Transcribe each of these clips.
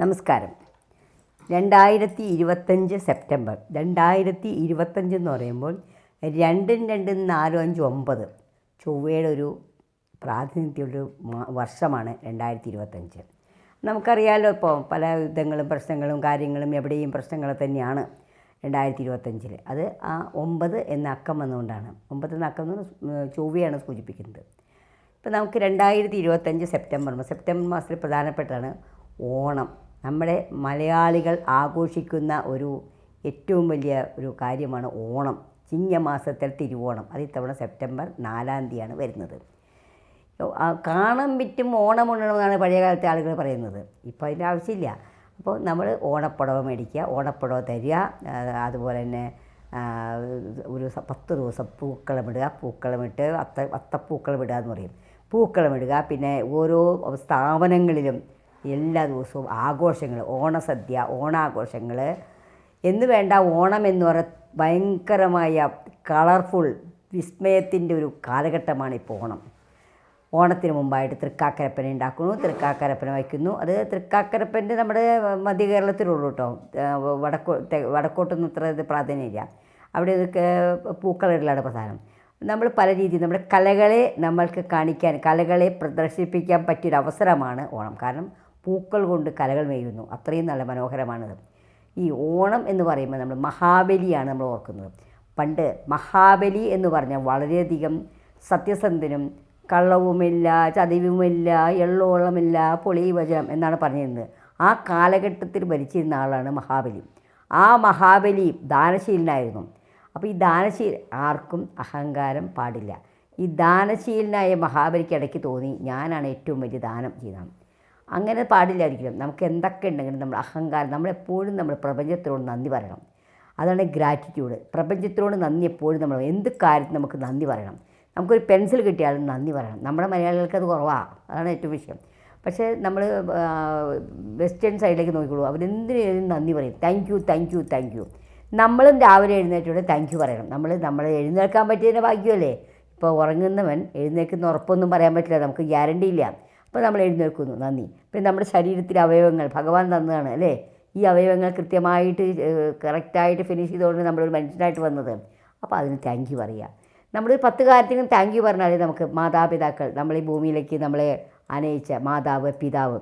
നമസ്കാരം. രണ്ടായിരത്തി ഇരുപത്തഞ്ച് സെപ്റ്റംബർ. രണ്ടായിരത്തി ഇരുപത്തഞ്ച് എന്ന് പറയുമ്പോൾ രണ്ടും രണ്ടും നാലും അഞ്ചും ഒമ്പത് ചൊവ്വയുടെ ഒരു പ്രാതിനിധ്യമുള്ള വർഷമാണ് രണ്ടായിരത്തി ഇരുപത്തഞ്ച് നമുക്കറിയാലോ ഇപ്പോൾ പല യുദ്ധങ്ങളും പ്രശ്നങ്ങളും കാര്യങ്ങളും എവിടെയും പ്രശ്നങ്ങൾ തന്നെയാണ് രണ്ടായിരത്തി ഇരുപത്തഞ്ചിൽ അത് ആ ഒമ്പത് എന്ന അക്കം വന്നുകൊണ്ടാണ്. ഒമ്പത് എന്ന അക്കം എന്ന് ചൊവ്വയാണ് സൂചിപ്പിക്കുന്നത്. ഇപ്പം നമുക്ക് രണ്ടായിരത്തി ഇരുപത്തഞ്ച് സെപ്റ്റംബർ സെപ്റ്റംബർ മാസത്തിൽ പ്രധാനപ്പെട്ടാണ് ഓണം. നമ്മുടെ മലയാളികൾ ആഘോഷിക്കുന്ന ഒരു ഏറ്റവും വലിയ ഒരു കാര്യമാണ് ഓണം. ചിങ്ങമാസത്തിൽ തിരുവോണം. അത് ഇത്തവണ സെപ്റ്റംബർ നാലാം തീയതിയാണ് വരുന്നത്. ആ വിറ്റും ഓണം ഉണ്ണണമെന്നാണ് പഴയകാലത്തെ ആളുകൾ പറയുന്നത്. ഇപ്പോൾ അതിന്റെ ആവശ്യമില്ല. അപ്പോൾ നമ്മൾ ഓണപ്പുടവ മേടിക്കുക ഓണപ്പുടവ തരിക അതുപോലെ തന്നെ ഒരു പത്ത് ദിവസം പൂക്കളമിടുക പൂക്കളമിട്ട് അത്ത അത്തപ്പൂക്കളം ഇടുക എന്ന് പറയും. പൂക്കളമിടുക പിന്നെ ഓരോ സ്ഥാപനങ്ങളിലും എല്ലാ ദിവസവും ആഘോഷങ്ങൾ ഓണസദ്യ ഓണാഘോഷങ്ങൾ. എന്ന് വേണ്ട ഓണം എന്ന് പറഞ്ഞ ഭയങ്കരമായ കളർഫുൾ വിസ്മയത്തിന്റെ ഒരു കാലഘട്ടമാണ് ഇപ്പോൾ ഓണം. ഓണത്തിന് മുമ്പായിട്ട് തൃക്കാക്കരപ്പന ഉണ്ടാക്കുന്നു തൃക്കാക്കരപ്പന വയ്ക്കുന്നു. അത് തൃക്കാക്കരപ്പന്റെ നമ്മുടെ മധ്യ കേരളത്തിലുള്ളൂ കേട്ടോ. വടക്കോ വടക്കോട്ടൊന്നും ഇത്ര ഇത് പ്രാധാന്യമില്ല. അവിടെ ഇതൊക്കെ പൂക്കളിടലാണ് പ്രധാനം. നമ്മൾ പല രീതിയിൽ നമ്മുടെ കലകളെ നമ്മൾക്ക് കാണിക്കാൻ കലകളെ പ്രദർശിപ്പിക്കാൻ പറ്റിയൊരു അവസരമാണ് ഓണം. കാരണം പൂക്കൾ കൊണ്ട് കലകൾ മേയുന്നു അത്രയും നല്ല മനോഹരമാണത്. ഈ ഓണം എന്ന് പറയുമ്പോൾ നമ്മൾ മഹാബലിയാണ് നമ്മൾ ഓർക്കുന്നത്. പണ്ട് മഹാബലി എന്ന് പറഞ്ഞാൽ വളരെയധികം സത്യസന്ധനും കള്ളവുമില്ല ചതിവുമില്ല എള്ളോളമില്ല പൊളിവചം എന്നാണ് പറഞ്ഞിരുന്നത്. ആ കാലഘട്ടത്തിൽ ഭരിച്ചിരുന്ന ആളാണ് മഹാബലി. ആ മഹാബലി ദാനശീലനായിരുന്നു. അപ്പോൾ ഈ ദാനശീല ആർക്കും അഹങ്കാരം പാടില്ല. ഈ ദാനശീലനായ മഹാബലിക്ക് ഇടയ്ക്ക് തോന്നി ഞാനാണ് ഏറ്റവും വലിയ ദാനം ചെയ്തത്. അങ്ങനെ പാടില്ലായിരിക്കും നമുക്ക് എന്തൊക്കെ ഉണ്ടെങ്കിലും നമ്മൾ അഹങ്കാരം നമ്മളെപ്പോഴും നമ്മൾ പ്രപഞ്ചത്തിനോട് നന്ദി പറയണം. അതാണ് ഗ്രാറ്റിറ്റ്യൂഡ് പ്രപഞ്ചത്തിനോട് നന്ദി എപ്പോഴും നമ്മൾ എന്ത് കാര്യത്തിന് നമുക്ക് നന്ദി പറയണം. നമുക്കൊരു പെൻസിൽ കിട്ടിയാലും നന്ദി പറയണം. നമ്മുടെ മലയാളികൾക്ക് അത് കുറവാണ് അതാണ് ഏറ്റവും വിഷയം. പക്ഷേ നമ്മൾ വെസ്റ്റേൺ സൈഡിലേക്ക് നോക്കിക്കോളൂ. അവരെന്തിനും നന്ദി പറയും. Thank you thank you thank you നമ്മളും രാവിലെ എഴുന്നേറ്റോടെ താങ്ക് യു പറയണം. നമ്മൾ നമ്മൾ എഴുന്നേൽക്കാൻ പറ്റിയതിന്റെ ഭാഗ്യമല്ലേ? ഇപ്പോൾ ഉറങ്ങുന്നവൻ എഴുന്നേൽക്കുന്ന ഉറപ്പൊന്നും പറയാൻ പറ്റില്ല. നമുക്ക് ഗ്യാരണ്ടി ഇല്ല. അപ്പോൾ നമ്മൾ എഴുന്നേൽക്കുന്നു. നന്ദി. പിന്നെ നമ്മുടെ ശരീരത്തിലെ അവയവങ്ങൾ ഭഗവാൻ തന്നതാണ് അല്ലേ? ഈ അവയവങ്ങൾ കൃത്യമായിട്ട് കറക്റ്റായിട്ട് ഫിനിഷ് ചെയ്തുകൊണ്ട് നമ്മളൊരു മനുഷ്യനായിട്ട് വന്നത് അപ്പോൾ അതിന് താങ്ക് യു പറയുക. നമ്മൾ പത്ത് കാര്യത്തിനും താങ്ക് യു പറഞ്ഞാലേ നമുക്ക്. മാതാപിതാക്കൾ നമ്മൾ ഈ ഭൂമിയിലേക്ക് നമ്മളെ അനയിച്ച മാതാവ് പിതാവ്.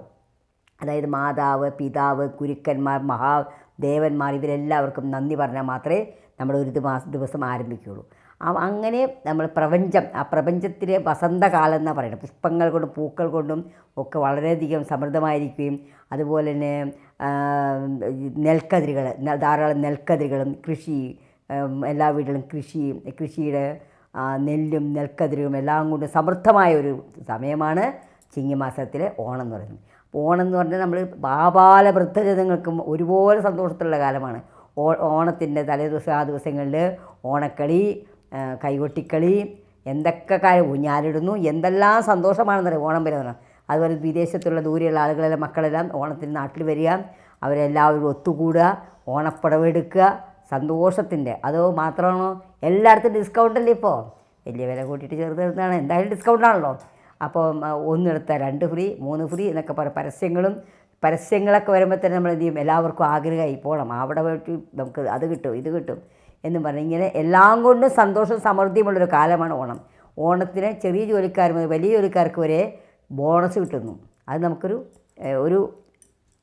അതായത് മാതാവ് പിതാവ് ഗുരുക്കന്മാർ മഹാദേവന്മാർ ഇവരെല്ലാവർക്കും നന്ദി പറഞ്ഞാൽ മാത്രമേ നമ്മുടെ ഒരു ദിവസം ദിവസം ആരംഭിക്കുകയുള്ളൂ. അങ്ങനെ നമ്മൾ പ്രപഞ്ചം ആ പ്രപഞ്ചത്തിലെ വസന്തകാലം എന്നാണ് പറയുന്നത്. പുഷ്പങ്ങൾ കൊണ്ടും പൂക്കൾ കൊണ്ടും ഒക്കെ വളരെയധികം സമൃദ്ധമായിരിക്കുകയും അതുപോലെ തന്നെ നെൽക്കതിരുകൾ ധാരാളം നെൽക്കതിരുകളും കൃഷി എല്ലാ വീട്ടിലും കൃഷി കൃഷിയുടെ നെല്ലും നെൽക്കതിരും എല്ലാം കൊണ്ട് സമൃദ്ധമായ ഒരു സമയമാണ് ചിങ്ങമാസത്തിലെ ഓണം എന്ന് പറയുന്നത്. ഓണം എന്ന് പറഞ്ഞാൽ നമ്മൾ ബാബാല വൃദ്ധജനങ്ങൾക്കും ഒരുപോലെ സന്തോഷത്തിലുള്ള കാലമാണ്. ഓ ഓണത്തിന്റെ തലേദിവസം ആ ദിവസങ്ങളിൽ ഓണക്കളി കൈകൊട്ടിക്കളി എന്തൊക്കെ കാര്യം ഊഞ്ഞാലിടുന്നു എന്തെല്ലാം സന്തോഷമാണെന്നറിയാം ഓണം വരുന്നത് അതുപോലെ വിദേശത്തുള്ള ദൂരെയുള്ള ആളുകളെല്ലാം മക്കളെല്ലാം ഓണത്തിന് നാട്ടിൽ വരിക അവരെല്ലാവരും ഒത്തുകൂടുക ഓണപ്പടവെടുക്കുക സന്തോഷത്തിന്റെ. അതോ മാത്രമാണോ? എല്ലായിടത്തും ഡിസ്കൗണ്ട് അല്ലേ ഇപ്പോൾ വലിയ വില കൂട്ടിയിട്ട് ചെറുത് തരുന്നതാണ് എന്തായാലും ഡിസ്കൗണ്ടാണല്ലോ അപ്പോൾ ഒന്നെടുത്ത രണ്ട് ഫ്രീ മൂന്ന് ഫ്രീ എന്നൊക്കെ പറയും പരസ്യങ്ങളും പരസ്യങ്ങളൊക്കെ വരുമ്പോൾ തന്നെ നമ്മൾ എന്ത് ചെയ്യും? എല്ലാവർക്കും ആഗ്രഹമായി പോകണം അവിടെ പോയിട്ട് നമുക്ക് അത് കിട്ടും ഇത് കിട്ടും. എന്നും പറഞ്ഞ് ഇങ്ങനെ എല്ലാം കൊണ്ടും സന്തോഷവും സമൃദ്ധിയുമുള്ളൊരു കാലമാണ് ഓണം. ഓണത്തിന് ചെറിയ ജോലിക്കാർ മുതൽ വലിയ ജോലിക്കാർക്ക് വരെ ബോണസ് കിട്ടുന്നു. അത് നമുക്കൊരു ഒരു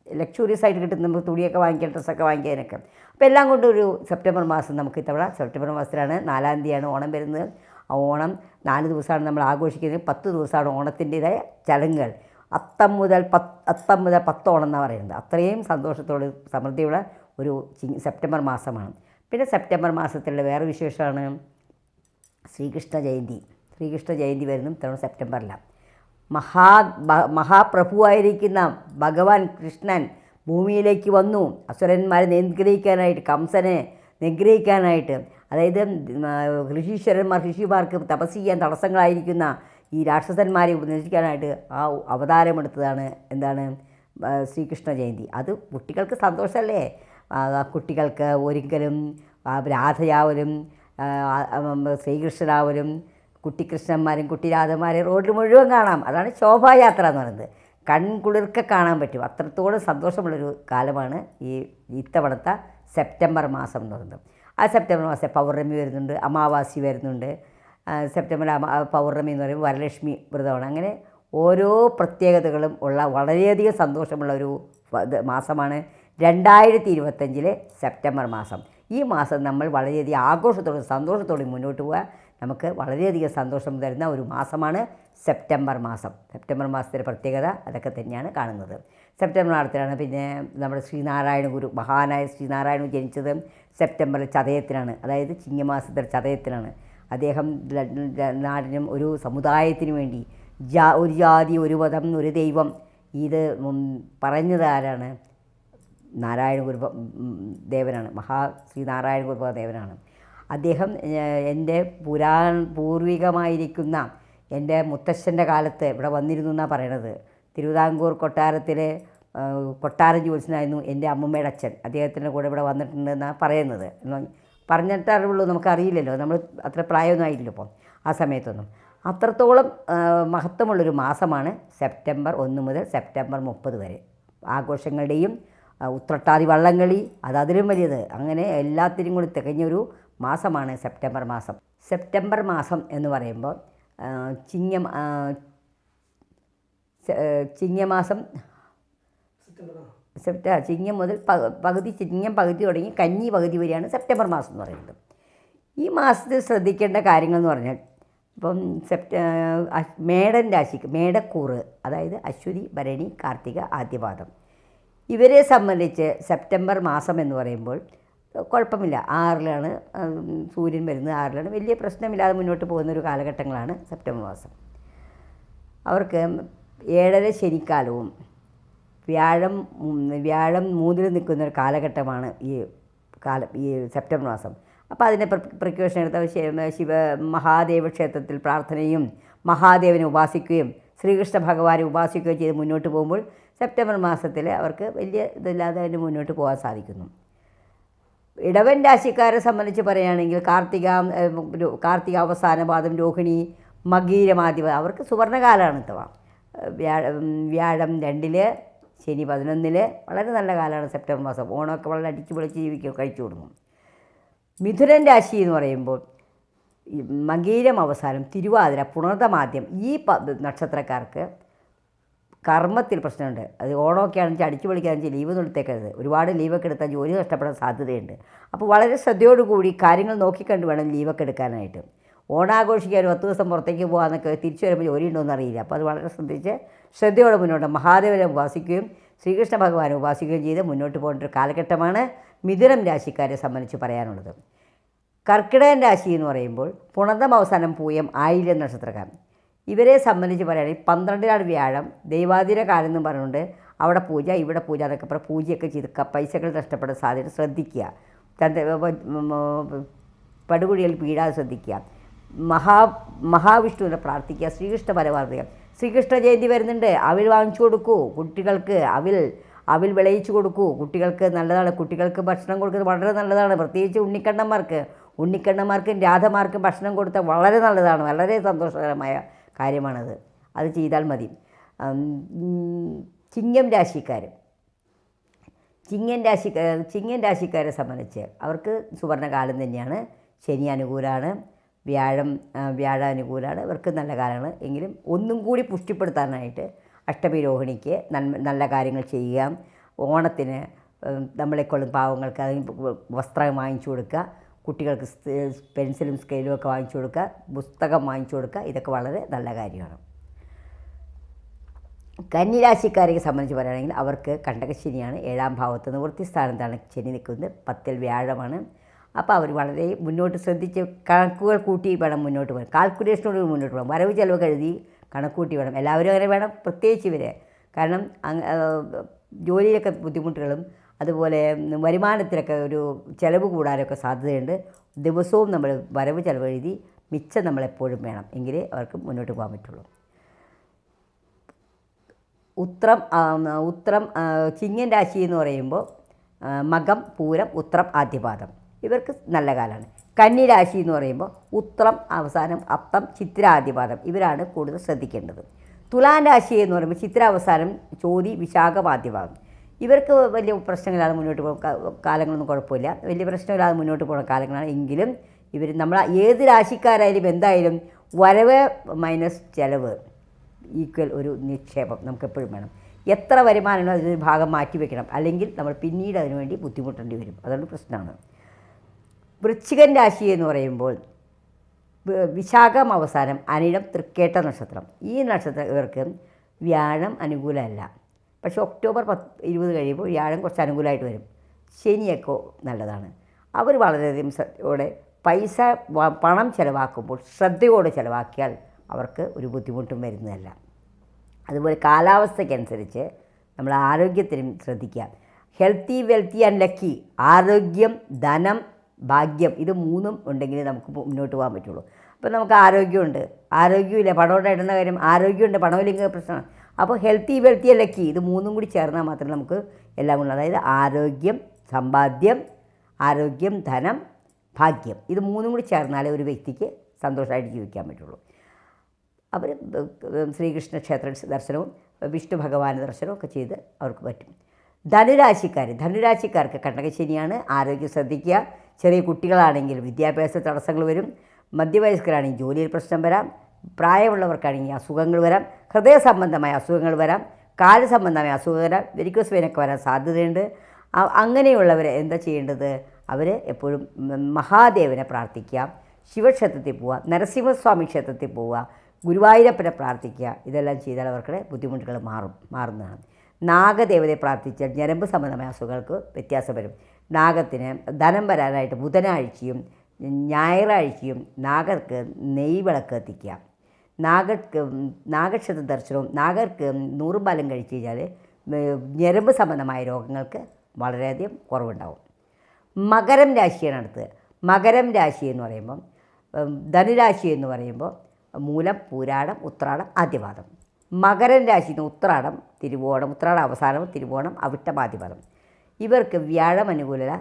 ലക്ഷൂറിയസ് ആയിട്ട് കിട്ടും നമുക്ക് തുണിയൊക്കെ വാങ്ങിക്കാൻ ഡ്രസ്സൊക്കെ വാങ്ങിക്കാനൊക്കെ. അപ്പോൾ എല്ലാം കൊണ്ടും ഒരു സെപ്റ്റംബർ മാസം നമുക്ക് ഇത്തവണ സെപ്റ്റംബർ മാസത്തിലാണ് നാലാം തീയതിയാണ് ഓണം വരുന്നത്. ആ ഓണം നാല് ദിവസമാണ് നമ്മൾ ആഘോഷിക്കുന്നത്. പത്ത് ദിവസമാണ് ഓണത്തിന്റെതായ ചടങ്ങുകൾ. അത്തം മുതൽ പത്ത് അത്തം മുതൽ പത്തോണം എന്നാണ് പറയുന്നത്. അത്രയും സന്തോഷത്തോട് സമൃദ്ധിയുള്ള ഒരു സെപ്റ്റംബർ മാസമാണ്. പിന്നെ സെപ്റ്റംബർ മാസത്തിലുള്ള വേറെ വിശേഷമാണ്. ശ്രീകൃഷ്ണ ജയന്തി. ശ്രീകൃഷ്ണ ജയന്തി വരുന്നു ഇത്തവണ സെപ്റ്റംബറിലാണ്. മഹാ മഹാപ്രഭുവായിരിക്കുന്ന ഭഗവാൻ കൃഷ്ണൻ ഭൂമിയിലേക്ക് വന്നു. അസുരന്മാരെ നിഗ്രഹിക്കാനായിട്ട് കംസനെ നിഗ്രഹിക്കാനായിട്ട്. അതായത് ഋഷീശ്വരന്മാർ ഋഷിമാർക്ക് തപസ് ചെയ്യാൻ തടസ്സങ്ങളായിരിക്കുന്ന ഈ രാക്ഷസന്മാരെ ഉപദേശിക്കാനായിട്ട് ആ അവതാരമെടുത്തതാണ് എന്താണ് ശ്രീകൃഷ്ണ ജയന്തി. അത് കുട്ടികൾക്ക് സന്തോഷമല്ലേ? കുട്ടികൾക്ക് ഒരിക്കലും രാധയാവലും ശ്രീകൃഷ്ണനാവലും കുട്ടിക്കൃഷ്ണന്മാരും കുട്ടിരാധന്മാരും റോഡിൽ മുഴുവൻ കാണാം. അതാണ് ശോഭായാത്ര എന്ന് പറയുന്നത്. കൺകുളിർക്ക കാണാൻ പറ്റും. അത്രത്തോളം സന്തോഷമുള്ളൊരു കാലമാണ് ഈ ഇത്തവണത്തെ സെപ്റ്റംബർ മാസം എന്ന് പറയുന്നത്. ആ സെപ്റ്റംബർ മാസം പൗർണമി വരുന്നുണ്ട് അമാവാസി വരുന്നുണ്ട്. സെപ്റ്റംബർ പൗർണമി എന്ന് പറയുമ്പോൾ വരലക്ഷ്മി വ്രതമാണ്. അങ്ങനെ ഓരോ പ്രത്യേകതകളും ഉള്ള വളരെയധികം സന്തോഷമുള്ള ഒരു മാസമാണ് രണ്ടായിരത്തി ഇരുപത്തഞ്ചിലെ സെപ്റ്റംബർ മാസം. ഈ മാസം നമ്മൾ വളരെയധികം ആഘോഷത്തോടും സന്തോഷത്തോടും മുന്നോട്ട് പോവുക. നമുക്ക് വളരെയധികം സന്തോഷം തരുന്ന ഒരു മാസമാണ് സെപ്റ്റംബർ മാസം. സെപ്റ്റംബർ മാസത്തിലെ പ്രത്യേകത അതൊക്കെ തന്നെയാണ് കാണുന്നത്. സെപ്റ്റംബർ മാസത്തിലാണ് പിന്നെ നമ്മുടെ ശ്രീനാരായണ ഗുരു മഹാനായ ശ്രീനാരായണ ജനിച്ചത് സെപ്റ്റംബർ ചതയത്തിനാണ്. അതായത് ചിങ്ങമാസത്തിലെ ചതയത്തിനാണ്. അദ്ദേഹം നാടിനും ഒരു സമുദായത്തിനു വേണ്ടി ജാ ഒരു ജാതി ഒരു മതം ഒരു ദൈവം ഇത് പറഞ്ഞതാരാണ് നാരായണ ഗുരു ദേവനാണ്. മഹാ ശ്രീ നാരായണ ഗുരുപ ദേവനാണ് അദ്ദേഹം എന്റെ പുരാ പൂർവികമായിരിക്കുന്ന എന്റെ മുത്തശ്ശന്റെ കാലത്ത് ഇവിടെ വന്നിരുന്നു എന്നാണ് പറയണത്. തിരുവിതാംകൂർ കൊട്ടാരത്തിലെ കൊട്ടാരം ജ്യോത്സ്യനായിരുന്നു എന്റെ അമ്മമ്മയുടെ അച്ഛൻ. അദ്ദേഹത്തിന്റെ കൂടെ ഇവിടെ വന്നിട്ടുണ്ടെന്നാണ് പറയുന്നത്. പറഞ്ഞിട്ട് അറിവുള്ളൂ. നമുക്കറിയില്ലല്ലോ നമ്മൾ അത്ര പ്രായമൊന്നും ആയിട്ടില്ല ഇപ്പം ആ സമയത്തൊന്നും. അത്രത്തോളം മഹത്വമുള്ളൊരു മാസമാണ് സെപ്റ്റംബർ ഒന്ന് മുതൽ സെപ്റ്റംബർ മുപ്പത് വരെ. ആഘോഷങ്ങളുടെയും ഉത്രട്ടാതി വള്ളംകളി അത് അതിലും വലിയത്. അങ്ങനെ എല്ലാത്തിനും കൂടി തികഞ്ഞൊരു മാസമാണ് സെപ്റ്റംബർ മാസം. സെപ്റ്റംബർ മാസം എന്ന് പറയുമ്പോൾ ചിങ്ങ ചിങ്ങമാസം സെപ്റ്റ ചിങ്ങം മുതൽ പകുതി ചിങ്ങം പകുതി തുടങ്ങി കഞ്ഞി പകുതി വരെയാണ് സെപ്റ്റംബർ മാസം എന്ന് പറയുന്നത്. ഈ മാസത്തിൽ ശ്രദ്ധിക്കേണ്ട കാര്യങ്ങൾ എന്ന് പറഞ്ഞാൽ ഇപ്പം സെപ്റ്റ മേടൻ രാശിക്ക് മേടക്കൂറ് അതായത് അശ്വതി ഭരണി കാർത്തിക ആദ്യപാദം. ഇവരെ സംബന്ധിച്ച് സെപ്റ്റംബർ മാസം എന്ന് പറയുമ്പോൾ കുഴപ്പമില്ല. ആറിലാണ് സൂര്യൻ വരുന്നത് ആറിലാണ്. വലിയ പ്രശ്നമില്ലാതെ മുന്നോട്ട് പോകുന്ന ഒരു കാലഘട്ടങ്ങളാണ് സെപ്റ്റംബർ മാസം. അവർക്ക് ഏഴര ശനിക്കാലവും വ്യാഴം വ്യാഴം മൂന്നിൽ നിൽക്കുന്ന ഒരു കാലഘട്ടമാണ് ഈ കാലം ഈ സെപ്റ്റംബർ മാസം. അപ്പോൾ അതിന്റെ പ്രിക്കോഷൻ എടുത്ത ശിവ മഹാദേവ ക്ഷേത്രത്തിൽ പ്രാർത്ഥനയും മഹാദേവനെ ഉപാസിക്കുകയും ശ്രീകൃഷ്ണ ഭഗവാനെ ഉപാസിക്കുകയും ചെയ്ത് മുന്നോട്ട് പോകുമ്പോൾ സെപ്റ്റംബർ മാസത്തിൽ അവർക്ക് വലിയ ഇതില്ലാതെ അതിന് മുന്നോട്ട് പോകാൻ സാധിക്കുന്നു. ഇടവൻ രാശിക്കാരെ സംബന്ധിച്ച് പറയുകയാണെങ്കിൽ കാർത്തിക കാർത്തിക അവസാന പാദം രോഹിണി മകീരമാധ്യമ അവർക്ക് സുവർണകാലമാണ് ഇത്തവ വ്യാഴം രണ്ടിൽ ശനി പതിനൊന്നിൽ വളരെ നല്ല കാലമാണ് സെപ്റ്റംബർ മാസം. ഓണമൊക്കെ വളരെ അടിച്ചു പൊളിച്ച് ജീവിക്കുക കഴിച്ചു കൊടുക്കും. മിഥുനൻ രാശി എന്ന് പറയുമ്പോൾ മകീരം അവസാനം തിരുവാതിര പുണർതമാദ്യം ഈ നക്ഷത്രക്കാർക്ക് കർമ്മത്തിൽ പ്രശ്നമുണ്ട്. അത് ഓണമൊക്കെ ആണെന്ന് അടിച്ചു പൊളിക്കാന്ന് ലീവ് നിർത്തേക്കരുത് ഒരുപാട് ലീവൊക്കെ എടുത്താൽ ജോലി നഷ്ടപ്പെടാൻ സാധ്യതയുണ്ട്. അപ്പോൾ വളരെ ശ്രദ്ധയോടുകൂടി കാര്യങ്ങൾ നോക്കിക്കണ്ട് വേണം ലീവൊക്കെ എടുക്കാനായിട്ട്. ഓണാഘോഷിക്കാൻ പത്ത് ദിവസം പുറത്തേക്ക് പോകാമെന്നൊക്കെ തിരിച്ചു വരുമ്പോൾ ജോലി ഉണ്ടോയെന്ന് അറിയില്ല. അപ്പോൾ അത് വളരെ ശ്രദ്ധിച്ച് ശ്രദ്ധയോടെ മുന്നോട്ട് മഹാദേവനെ ഉപാസിക്കുകയും ശ്രീകൃഷ്ണ ഭഗവാനെ ഉപാസിക്കുകയും ചെയ്ത് മുന്നോട്ട് പോകേണ്ട ഒരു കാലഘട്ടമാണ് മിഥുനം രാശിക്കാരെ സംബന്ധിച്ച് പറയാനുള്ളത്. കർക്കിടകൻ രാശി എന്ന് പറയുമ്പോൾ പുണതം അവസാനം പൂയം ആയില്യം നക്ഷത്രക്കാരൻ ഇവരെ സംബന്ധിച്ച് പറയുകയാണെങ്കിൽ പന്ത്രണ്ടിലാണ് വ്യാഴം ദൈവാതിര കാലം എന്ന് പറഞ്ഞുകൊണ്ട് അവിടെ പൂജ ഇവിടെ പൂജ എന്നൊക്കെ പറയാം പൂജയൊക്കെ ചെയ്ത് പൈസകൾ നഷ്ടപ്പെടാൻ സാധ്യത ശ്രദ്ധിക്കുക. പടുകുഴിയിൽ വീഴാതെ ശ്രദ്ധിക്കുക. മഹാ മഹാവിഷ്ണുവിനെ പ്രാർത്ഥിക്കുക ശ്രീകൃഷ്ണ പരമാർത്ഥിക്കുക ശ്രീകൃഷ്ണ ജയന്തി വരുന്നുണ്ട് അവിൽ വാങ്ങിച്ചു കൊടുക്കൂ കുട്ടികൾക്ക് അവിൽ അവിൽ വിളയിച്ചു കൊടുക്കൂ കുട്ടികൾക്ക് നല്ലതാണ് കുട്ടികൾക്ക് ഭക്ഷണം കൊടുക്കുന്നത് വളരെ നല്ലതാണ് പ്രത്യേകിച്ച് ഉണ്ണിക്കണ്ണന്മാർക്ക്. ഉണ്ണിക്കണ്ണന്മാർക്കും രാധമാർക്കും ഭക്ഷണം കൊടുത്താൽ വളരെ നല്ലതാണ് വളരെ സന്തോഷകരമായ കാര്യമാണത്. അത് ചെയ്താൽ മതി. ചിങ്ങം രാശിക്കാർ ചിങ്ങൻ രാശി ചിങ്ങൻ രാശിക്കാരെ സംബന്ധിച്ച് അവർക്ക് സുവർണകാലം തന്നെയാണ്. ശനി അനുകൂലമാണ് വ്യാഴം വ്യാഴ അനുകൂലമാണ് ഇവർക്ക് നല്ല കാലമാണ്. എങ്കിലും ഒന്നും കൂടി പുഷ്ടിപ്പെടുത്താനായിട്ട് അഷ്ടമി രോഹിണിക്ക് നല്ല കാര്യങ്ങൾ ചെയ്യുക. ഓണത്തിന് നമ്മളെക്കൊള്ളും പാവങ്ങൾക്ക് അതിന് വസ്ത്രം വാങ്ങിച്ചു കൊടുക്കുക. കുട്ടികൾക്ക് പെൻസിലും സ്കെയിലും ഒക്കെ വാങ്ങിച്ചു കൊടുക്കുക പുസ്തകം വാങ്ങിച്ചു കൊടുക്കുക ഇതൊക്കെ വളരെ നല്ല കാര്യമാണ്. കന്നിരാശിക്കാരെ സംബന്ധിച്ച് പറയുകയാണെങ്കിൽ അവർക്ക് കണ്ടകശനിയാണ് ഏഴാം ഭാവത്ത് നിവൃത്തി സ്ഥാനത്താണ് ശനി നിൽക്കുന്നത്. പത്തിൽ വ്യാഴമാണ്. അപ്പോൾ അവർ വളരെ മുന്നോട്ട് ശ്രദ്ധിച്ച് കണക്കുകൾ കൂട്ടി വേണം മുന്നോട്ട് പോകാൻ. കാൽക്കുലേഷനോട് മുന്നോട്ട് പോകാം വരവ് ചിലവ് കഴുതി കണക്കൂട്ടി വേണം. എല്ലാവരും അങ്ങനെ വേണം. പ്രത്യേകിച്ച് ഇവരെ. കാരണം ജോലിയിലൊക്കെ ബുദ്ധിമുട്ടുകളും അതുപോലെ വരുമാനത്തിലൊക്കെ ഒരു ചിലവ് കൂടാനൊക്കെ സാധ്യതയുണ്ട്. ദിവസവും നമ്മൾ വരവ് ചിലവ് എഴുതി മിച്ചം നമ്മളെപ്പോഴും വേണം എങ്കിലേ അവർക്ക് മുന്നോട്ട് പോകാൻ പറ്റുള്ളൂ. ഉത്രം ഉത്രം ചിങ്ങൻ രാശി എന്ന് പറയുമ്പോൾ മകം പൂരം ഉത്രം ആദ്യപാദം. ഇവർക്ക് നല്ല കാലമാണ് കന്നി രാശി എന്ന് പറയുമ്പോൾ ഉത്രം അവസാനം അത്തം ചിത്ര ആദ്യപാദം. ഇവരാണ് കൂടുതൽ ശ്രദ്ധിക്കേണ്ടത്. തുലാൻ രാശി എന്ന് പറയുമ്പോൾ ചിത്ര അവസാനം ചോതി വിശാഖം പാദ്യഭാഗം ഇവർക്ക് വലിയ പ്രശ്നങ്ങളില്ലാതെ മുന്നോട്ട് പോകും കാലങ്ങളൊന്നും കുഴപ്പമില്ല. വലിയ പ്രശ്നമില്ലാതെ മുന്നോട്ട് പോകുന്ന കാലങ്ങളാണ്. എങ്കിലും ഇവർ നമ്മൾ ഏത് രാശിക്കാരായാലും എന്തായാലും വരവ് മൈനസ് ചിലവ് ഈക്വൽ ഒരു നിക്ഷേപം നമുക്ക് എപ്പോഴും വേണം. എത്ര വരുമാനമാണോ അതിനൊരു ഭാഗം മാറ്റി വെക്കണം. അല്ലെങ്കിൽ നമ്മൾ പിന്നീട് അതിനുവേണ്ടി ബുദ്ധിമുട്ടേണ്ടി വരും. അതൊരു പ്രശ്നമാണ്. വൃശ്ചികൻ രാശി എന്ന് പറയുമ്പോൾ വിശാഖം അവസാനം അനിഴം തൃക്കേട്ട നക്ഷത്രം. ഈ നക്ഷത്രം ഇവർക്ക് വ്യാഴം അനുകൂലമല്ല. പക്ഷേ ഒക്ടോബർ പത്ത് ഇരുപത് കഴിയുമ്പോൾ വ്യാഴം കുറച്ച് അനുകൂലമായിട്ട് വരും. ശനിയൊക്കെ നല്ലതാണ്. അവർ വളരെയധികം ശ്രദ്ധയോടെ പൈസ പണം ചിലവാക്കുമ്പോൾ ശ്രദ്ധയോടെ ചിലവാക്കിയാൽ അവർക്ക് ഒരു ബുദ്ധിമുട്ടും വരുന്നതല്ല. അതുപോലെ കാലാവസ്ഥയ്ക്കനുസരിച്ച് നമ്മൾ ആരോഗ്യത്തിനും ശ്രദ്ധിക്കുക. Healthy wealthy and lucky. ആരോഗ്യം ധനം ഭാഗ്യം ഇത് മൂന്നും ഉണ്ടെങ്കിൽ നമുക്ക് മുന്നോട്ട് പോകാൻ പറ്റുള്ളൂ. അപ്പോൾ നമുക്ക് ആരോഗ്യമുണ്ട്. ആരോഗ്യമില്ല. പണമുണ്ടായിരുന്ന കാര്യം ആരോഗ്യമുണ്ട്. പണമില്ലെങ്കിൽ പ്രശ്നമാണ്. അപ്പോൾ ഹെൽത്തി വെൽത്തി അല്ല കീ ഇത് മൂന്നും കൂടി ചേർന്നാൽ മാത്രമേ നമുക്ക് എല്ലാം ഉള്ളൂ അതായത് ആരോഗ്യം സമ്പാദ്യം ആരോഗ്യം ധനം ഭാഗ്യം. ഇത് മൂന്നും കൂടി ചേർന്നാലേ ഒരു വ്യക്തിക്ക് സന്തോഷമായിട്ട് ജീവിക്കാൻ പറ്റുള്ളൂ. അവർ ശ്രീകൃഷ്ണ ക്ഷേത്ര ദർശനവും വിഷ്ണു ഭഗവാൻ ദർശനവും ഒക്കെ ചെയ്ത് അവർക്ക് പറ്റും. ധനുരാശിക്കാർ ധനുരാശിക്കാർക്ക് കണ്ടകശനിയാണ് ആരോഗ്യം ശ്രദ്ധിക്കുക. ചെറിയ കുട്ടികളാണെങ്കിൽ വിദ്യാഭ്യാസ തടസ്സങ്ങൾ വരും. മധ്യവയസ്കരാണെങ്കിൽ ജോലിയിൽ പ്രശ്നം വരാം. പ്രായമുള്ളവർക്കാണെങ്കിൽ അസുഖങ്ങൾ വരാം ഹൃദയ സംബന്ധമായ അസുഖങ്ങൾ വരാം കാൽ സംബന്ധമായ അസുഖങ്ങൾ വരാം വെരിക്കോസ് വെയിനൊക്കെ വരാൻ സാധ്യതയുണ്ട്. അങ്ങനെയുള്ളവർ എന്താ ചെയ്യേണ്ടത്? അവർ എപ്പോഴും മഹാദേവനെ പ്രാർത്ഥിക്കുക ശിവക്ഷേത്രത്തിൽ പോവുക നരസിംഹസ്വാമി ക്ഷേത്രത്തിൽ പോവുക ഗുരുവായൂരപ്പനെ പ്രാർത്ഥിക്കുക. ഇതെല്ലാം ചെയ്താൽ അവർക്ക് ബുദ്ധിമുട്ടുകൾ മാറും മാറുന്നതാണ്. നാഗദേവതയെ പ്രാർത്ഥിച്ചാൽ ഞരമ്പ് സംബന്ധമായ അസുഖങ്ങൾക്ക് വ്യത്യാസം വരും. നാഗത്തിന് ധനം വരാനായിട്ട് ബുധനാഴ്ചയും ഞായറാഴ്ചയും നാഗർക്ക് നെയ്വിളക്ക് എത്തിക്കുക. നാഗർക്ക് നാഗക്ഷേത്ര ദർശനവും നാഗർക്ക് നൂറുപാലം കഴിച്ചു കഴിഞ്ഞാൽ ഞരമ്പ് സംബന്ധമായ രോഗങ്ങൾക്ക് വളരെയധികം കുറവുണ്ടാവും. മകരം രാശിയാണ് അടുത്തത്. മകരം രാശി എന്ന് പറയുമ്പം ധനുരാശി എന്ന് പറയുമ്പോൾ മൂലം പൂരാടം ഉത്രാടം ആദ്യപാദം. മകരം രാശി ഉത്രാടം തിരുവോണം ഉത്രാടം അവസാനം തിരുവോണം അവിട്ടം ആദ്യപാദം. ഇവർക്ക് വ്യാഴം അനുകൂലത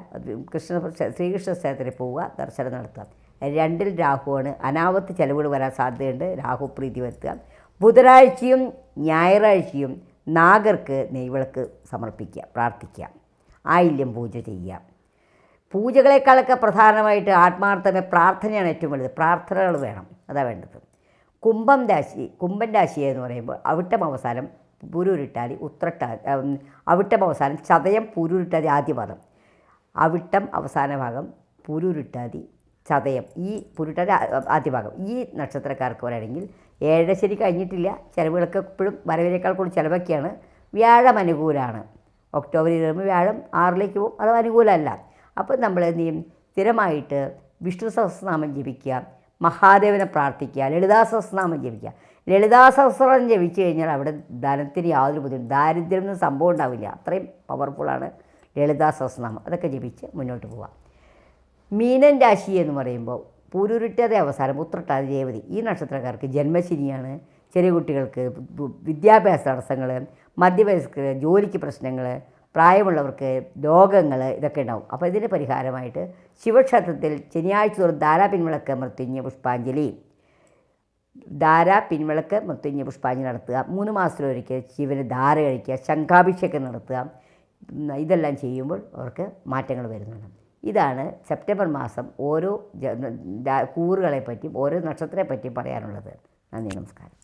കൃഷ്ണ ശ്രീകൃഷ്ണ ക്ഷേത്രത്തിൽ പോവുക ദർശനം നടത്തുക. രണ്ടിൽ രാഹുവാണ്. അനാവത്ത് ചെലവുകൾ വരാൻ സാധ്യതയുണ്ട്. രാഹു പ്രീതി വരുത്തുക. ബുധനാഴ്ചയും ഞായറാഴ്ചയും നാഗർക്ക് നെയ്വിളക്ക് സമർപ്പിക്കുക പ്രാർത്ഥിക്കുക. ആയില്യം പൂജ ചെയ്യുക. പൂജകളെക്കാളൊക്കെ പ്രധാനമായിട്ട് ആത്മാർത്ഥമേ പ്രാർത്ഥനയാണ് ഏറ്റവും വലുത്. പ്രാർത്ഥനകൾ വേണം. അതാ വേണ്ടത്. കുംഭം രാശി കുംഭൻ രാശി എന്ന് പറയുമ്പോൾ അവിട്ടം അവസാനം പുരൂരിട്ടാതി ഉത്രട്ടാ അവിട്ടം അവസാനം ചതയം പുരൂരിട്ടാതി ആദ്യ പദം അവിട്ടം അവസാന ഭാഗം പുരൂരിട്ടാതി ചതയം. ഈ പുരുട്ടന്റെ ആദ്യഭാഗം. ഈ നക്ഷത്രക്കാർക്ക് പറയുകയാണെങ്കിൽ ഏഴശ്ശേരി കഴിഞ്ഞിട്ടില്ല. ചിലവുകളൊക്കെ ഇപ്പോഴും വരവിനേക്കാൾ കൂടുതൽ ചിലവൊക്കെയാണ്. വ്യാഴം അനുകൂലമാണ് ഒക്ടോബർ ഇരുപത് വ്യാഴം ആറിലേക്ക് പോകും. അത് അനുകൂലമല്ല. അപ്പം നമ്മൾ എന്ത് ചെയ്യും? സ്ഥിരമായിട്ട് വിഷ്ണു സഹസ്രനാമം ജപിക്കുക മഹാദേവനെ പ്രാർത്ഥിക്കുക ലളിതാ സഹസ്രനാമം ജപിക്കുക. ലളിതാ സഹസ്രം ജപിച്ചു കഴിഞ്ഞാൽ അവിടെ ധനത്തിന് യാതൊരു ബുദ്ധിമുട്ട് ദാരിദ്ര്യമൊന്നും സംഭവം ഉണ്ടാവില്ല. അത്രയും പവർഫുള്ളാണ് ലളിതാ സഹസ്രനാമം. അതൊക്കെ ജപിച്ച് മുന്നോട്ട് പോവാം മീനൻ രാശി എന്ന് പറയുമ്പോൾ പൂരുരുട്ടതെ അവസാനം ഉത്രട്ടാതി രേവതി ഈ നക്ഷത്രക്കാർക്ക് ജന്മശനിയാണ്. ചെറിയ കുട്ടികൾക്ക് വിദ്യാഭ്യാസ തടസ്സങ്ങൾ മധ്യവയസ്കർ ജോലിക്ക് പ്രശ്നങ്ങൾ പ്രായമുള്ളവർക്ക് രോഗങ്ങൾ ഇതൊക്കെ ഉണ്ടാവും. അപ്പോൾ ഇതിന് പരിഹാരമായിട്ട് ശിവക്ഷേത്രത്തിൽ ശനിയാഴ്ച തോറും ധാരാ പിൻവിളക്ക് മൃത്യുഞ്ഞ പുഷ്പാഞ്ജലി. ധാരാ പിൻവിളക്ക് മൃത്യുഞ്ഞ പുഷ്പാഞ്ജലി നടത്തുക. മൂന്ന് മാസത്തിലൊരിക്കൽ ശിവന് ധാര കഴിക്കുക ശംഖാഭിഷേകം നടത്തുക. ഇതെല്ലാം ചെയ്യുമ്പോൾ അവർക്ക് മാറ്റങ്ങൾ വരുന്നുണ്ട്. ഇതാണ് സെപ്റ്റംബർ മാസം ഓരോ കൂറുകളെ പറ്റിയും ഓരോ നക്ഷത്രത്തെ പറ്റിയും പറയാനുള്ളത്. നന്ദി നമസ്കാരം.